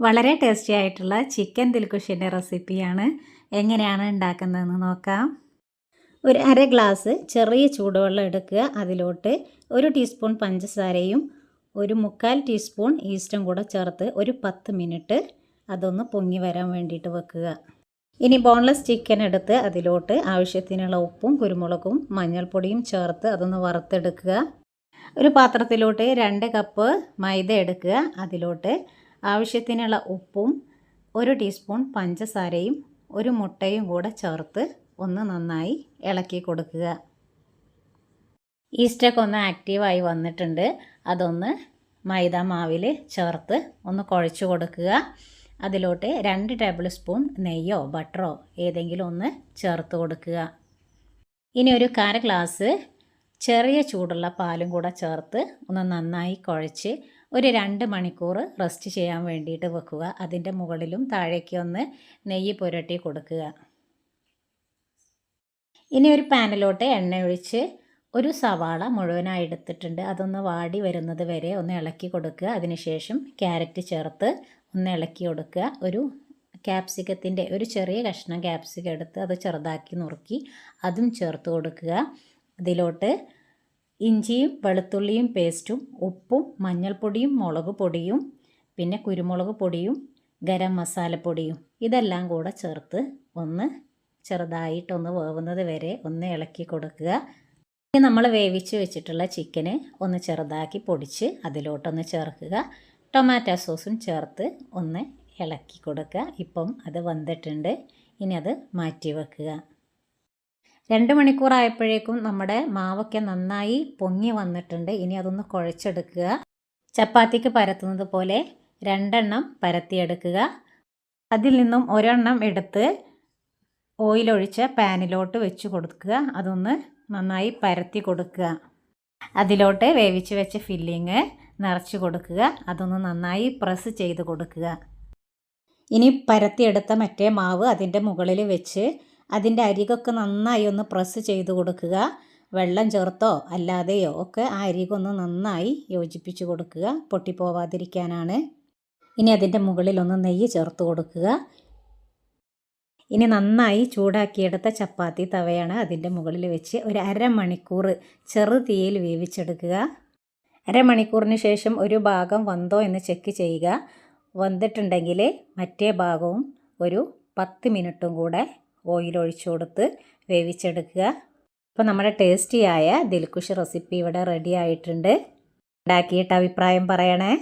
വളരെ ടേസ്റ്റി ആയിട്ടുള്ള ചിക്കൻ ദിൽകുഷിന്റെ റെസിപ്പിയാണ് എങ്ങനെയാണ് ഉണ്ടാക്കുന്നതെന്ന് നോക്കാം. ഒരു അര ഗ്ലാസ് ചെറിയ ചൂടുവെള്ളം എടുക്കുക. അതിലോട്ട് ഒരു ടീസ്പൂൺ പഞ്ചസാരയും ഒരു മുക്കാൽ ടീസ്പൂൺ ഈസ്റ്റും കൂടെ ചേർത്ത് ഒരു പത്ത് മിനിറ്റ് അതൊന്ന് പൊങ്ങി വരാൻ വേണ്ടിയിട്ട് വെക്കുക. ഇനി ബോൺലെസ് ചിക്കൻ എടുത്ത് അതിലോട്ട് ആവശ്യത്തിനുള്ള ഉപ്പും കുരുമുളകും മഞ്ഞൾപ്പൊടിയും ചേർത്ത് അതൊന്ന് വറുത്തെടുക്കുക. ഒരു പാത്രത്തിലോട്ട് രണ്ട് കപ്പ് മൈദ എടുക്കുക. അതിലോട്ട് ആവശ്യത്തിനുള്ള ഉപ്പും ഒരു ടീസ്പൂൺ പഞ്ചസാരയും ഒരു മുട്ടയും കൂടെ ചേർത്ത് ഒന്ന് നന്നായി ഇളക്കി കൊടുക്കുക. ഈസ്റ്റൊക്കെ ഒന്ന് ആക്റ്റീവായി വന്നിട്ടുണ്ട്. അതൊന്ന് മൈദ മാവിൽ ചേർത്ത് ഒന്ന് കുഴച്ച് കൊടുക്കുക. അതിലോട്ട് രണ്ട് ടേബിൾ സ്പൂൺ നെയ്യോ ബട്ടറോ ഏതെങ്കിലും ഒന്ന് ചേർത്ത് കൊടുക്കുക. ഇനി ഒരു കാര ഗ്ലാസ് ചെറിയ ചൂടുള്ള പാലും കൂടെ ചേർത്ത് ഒന്ന് നന്നായി കുഴച്ച് ഒരു രണ്ട് മണിക്കൂർ റെസ്റ്റ് ചെയ്യാൻ വേണ്ടിയിട്ട് വെക്കുക. അതിന്റെ മുകളിലും താഴേക്ക് ഒന്ന് നെയ്യ് പുരട്ടി കൊടുക്കുക. ഇനി ഒരു പാനിലോട്ട് എണ്ണ ഒഴിച്ച് ഒരു സവാള മുഴുവനായി എടുത്തിട്ടുണ്ട്. അതൊന്ന് വാടി വരുന്നത് വരെ ഒന്ന് ഇളക്കി കൊടുക്കുക. അതിനുശേഷം ക്യാരറ്റ് ചേർത്ത് ഒന്ന് ഇളക്കി കൊടുക്കുക. ഒരു ക്യാപ്സിക്കത്തിന്റെ ഒരു ചെറിയ കഷ്ണം ക്യാപ്സിക്കം എടുത്ത് അത് ചെറുതാക്കി നുറുക്കി അതും ചേർത്ത് കൊടുക്കുക. അതിലോട്ട് ഇഞ്ചിയും വെളുത്തുള്ളിയും പേസ്റ്റും ഉപ്പും മഞ്ഞൾപ്പൊടിയും മുളക് പൊടിയും പിന്നെ കുരുമുളക് പൊടിയും ഗരം മസാലപ്പൊടിയും ഇതെല്ലാം കൂടെ ചേർത്ത് ഒന്ന് ചെറുതായിട്ടൊന്ന് വേവുന്നത് വരെ ഒന്ന് ഇളക്കി കൊടുക്കുക. ഇനി നമ്മൾ വേവിച്ച് വെച്ചിട്ടുള്ള ചിക്കന് ഒന്ന് ചെറുതാക്കി പൊടിച്ച് അതിലോട്ടൊന്ന് ചേർക്കുക. ടൊമാറ്റോ സോസും ചേർത്ത് ഒന്ന് ഇളക്കി കൊടുക്കുക. ഇപ്പം അത് വന്നിട്ടുണ്ട്. ഇനി അത് മാറ്റി വെക്കുക. രണ്ട് മണിക്കൂറായപ്പോഴേക്കും നമ്മുടെ മാവൊക്കെ നന്നായി പൊങ്ങി വന്നിട്ടുണ്ട്. ഇനി അതൊന്ന് കുഴച്ചെടുക്കുക. ചപ്പാത്തിക്ക് പരത്തുന്നത് പോലെ രണ്ടെണ്ണം പരത്തിയെടുക്കുക. അതിൽ നിന്നും ഒരെണ്ണം എടുത്ത് ഓയിലൊഴിച്ച പാനിലോട്ട് വെച്ച് കൊടുക്കുക. അതൊന്ന് നന്നായി പരത്തി കൊടുക്കുക. അതിലോട്ട് വേവിച്ച് വെച്ച ഫില്ലിങ് നിറച്ച് കൊടുക്കുക. അതൊന്ന് നന്നായി പ്രസ് ചെയ്ത് കൊടുക്കുക. ഇനി പരത്തിയെടുത്ത മറ്റേ മാവ് അതിന്റെ മുകളിൽ വെച്ച് അതിന്റെ അരികൊക്കെ നന്നായി ഒന്ന് പ്രസ് ചെയ്ത് കൊടുക്കുക. വെള്ളം ചേർത്തോ അല്ലാതെയോ ഒക്കെ ആ അരികൊന്ന് നന്നായി യോജിപ്പിച്ച് കൊടുക്കുക. പൊട്ടിപ്പോവാതിരിക്കാനാണ്. ഇനി അതിന്റെ മുകളിലൊന്ന് നെയ്യ് ചേർത്ത് കൊടുക്കുക. ഇനി നന്നായി ചൂടാക്കിയെടുത്ത ചപ്പാത്തി തവയാണ് അതിന്റെ മുകളിൽ വെച്ച് ഒരു അരമണിക്കൂർ ചെറു തീയിൽ വേവിച്ചെടുക്കുക. അരമണിക്കൂറിന് ശേഷം ഒരു ഭാഗം വന്തോ എന്ന് ചെക്ക് ചെയ്യുക. വന്നിട്ടുണ്ടെങ്കിൽ മറ്റേ ഭാഗവും ഒരു പത്ത് മിനിറ്റും കൂടെ ഓയിൽ ഒഴിച്ചു കൊടുത്ത് വേവിച്ചെടുക്കുക. അപ്പോൾ നമ്മുടെ ടേസ്റ്റിയായ ദിൽക്കുഷ് റെസിപ്പി ഇവിടെ റെഡി ആയിട്ടുണ്ട്. ഉണ്ടാക്കിയിട്ട് അഭിപ്രായം പറയണേ.